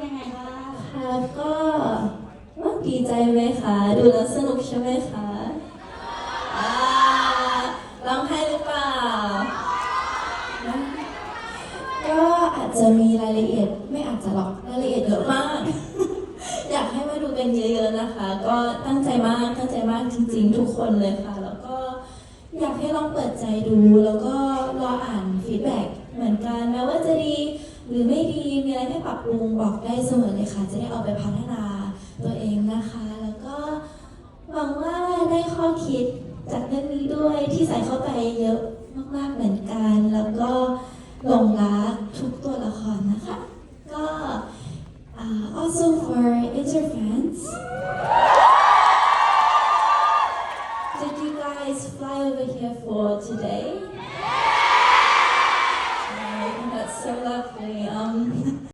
เป็นยังไงบ้างครับก็ว่าดีใจไหมคะ ดูแล้วสนุกใช่ไหมคะอ่าร้องไห้หรือเปล่า ก็อาจจะมีรายละเอียดไม่อาจจะหรอกรายละเอียดเยอะมาก อยากให้มาดูกันเยอะๆนะคะ ก็ตั้งใจมากตั้งใจมากจริง ๆ ทุกคนเลยค่ะ แล้วก็อยากให้ลองเปิดใจดูแล้วก็รออ่านฟีดแบ็กเหมือนกันแม้ว่าจะดีหรือไม่ ไรให้ปรับปรุงบอกได้เสมอเลยค่ะ จะได้เอาไปพัฒนาตัวเองนะคะ แล้วก็หวังว่าได้ข้อคิดจากเรื่องนี้ด้วยที่ใส่เข้าไปเยอะมากๆเหมือนกัน แล้วก็หลงรักทุกตัวละครนะคะ ก็ uh, also for inter fans did you guys fly over here for today Yeah. That's so lovely. Um,